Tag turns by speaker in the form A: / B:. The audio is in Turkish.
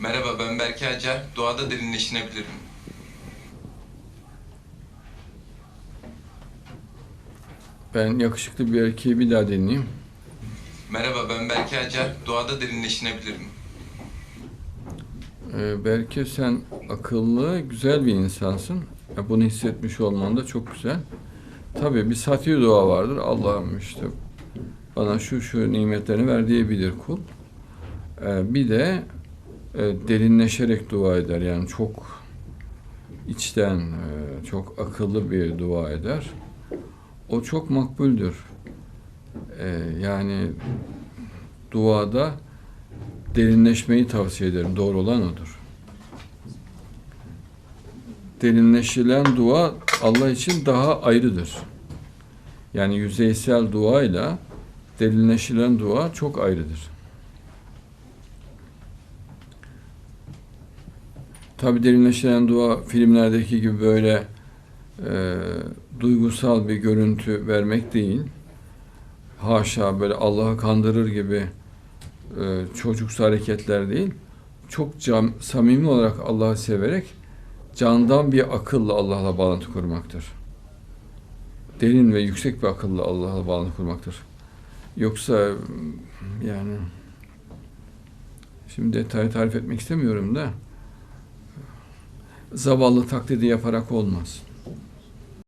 A: Merhaba ben Berke Acar. Doğada derinleşinebilirim.
B: Ben yakışıklı bir erkeği bir daha dinleyeyim.
A: Merhaba ben Berke Acar. Doğada derinleşinebilirim.
B: Ee, belki sen akıllı, güzel bir insansın. Ya bunu hissetmiş olman da çok güzel. Tabii bir safi dua vardır. Allah'ım işte bana şu şu nimetlerini ver diyebilir kul. Ee, bir de derinleşerek dua eder. Yani çok içten, e, çok akıllı bir dua eder. O çok makbuldür. Ee, yani duada derinleşmeyi tavsiye ederim. Doğru olan odur. Derinleşilen dua Allah için daha ayrıdır. Yani yüzeysel duayla derinleşilen dua çok ayrıdır. Tabi derinleşilen dua filmlerdeki gibi böyle e, duygusal bir görüntü vermek değil. Haşa böyle Allah'ı kandırır gibi e, çocuksu hareketler değil, çok cam, samimi olarak Allah'ı severek candan bir akılla Allah'la bağlantı kurmaktır. Derin ve yüksek bir akılla Allah'la bağlantı kurmaktır. Yoksa yani şimdi detayı tarif etmek istemiyorum da zavallı taklidi yaparak olmaz.